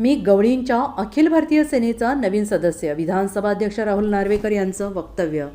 मी गवळींच्या अखिल भारतीय सेनेचा नवीन सदस्य विधानसभा अध्यक्ष राहुल नार्वेकर यांचं वक्तव्य.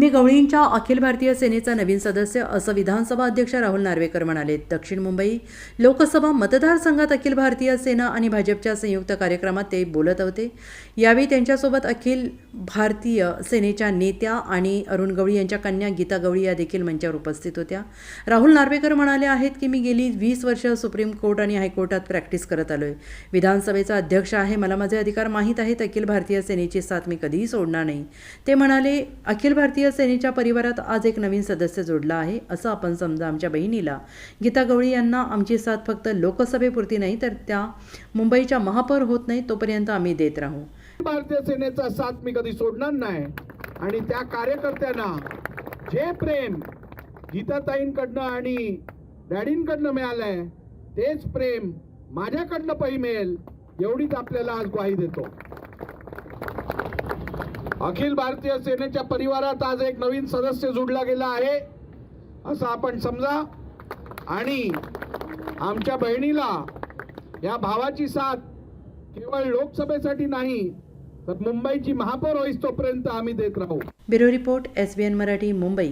मी गवळींच्या अखिल भारतीय सेनेचा नवीन सदस्य असं विधानसभा अध्यक्ष राहुल नार्वेकर म्हणाले. दक्षिण मुंबई लोकसभा मतदारसंघात अखिल भारतीय सेना आणि भाजपच्या संयुक्त कार्यक्रमात ते बोलत होते. यावेळी त्यांच्यासोबत अखिल भारतीय सेनेच्या नेत्या आणि अरुण गवळी यांच्या कन्या गीता गवळी या देखील मंचावर उपस्थित होत्या. राहुल नार्वेकर म्हणाले आहेत की मी गेली वीस वर्ष सुप्रीम कोर्ट आणि हायकोर्टात प्रॅक्टिस करत आलोय. विधानसभेचा अध्यक्ष आहे मला माझे अधिकार माहीत आहेत अखिल भारतीय सेनेची साथ मी कधीही सोडणार नाही. ते म्हणाले अखिल भारतीय सेनेच्या परिवारात आज एक नवीन सदस्य जोडला आहे असं आपण समजा आमच्या बहिणीला. गीता गवळी यांना आमची साथ फक्त लोकसभेपुरती नाही तर त्या मुंबईच्या महापौर होत नाही तोपर्यंत आम्ही देत राहू. भारतीय सेनेचा साथ मी कधी सोडणार नाही. आणि त्या कार्यकर्त्यांना जे प्रेम गीताताईंकडनं आणि डॅडींकडनं मिळालंय तेच प्रेम माझ्याकडनं पै मिळेल एवढीच आपल्याला आज ग्वाही देतो. अखिल भारतीय सेनेच्या परिवारात आज एक नवीन सदस्य जोडला गेला आहे. असं आपण समजा. आणि आमच्या बहिणीला या भावाची साथ केवळ लोकसभेसाठी नाही तर मुंबईची महापौर होईस तोपर्यंत आम्ही देत राहू. Bureau report S B N Marathi Mumbai.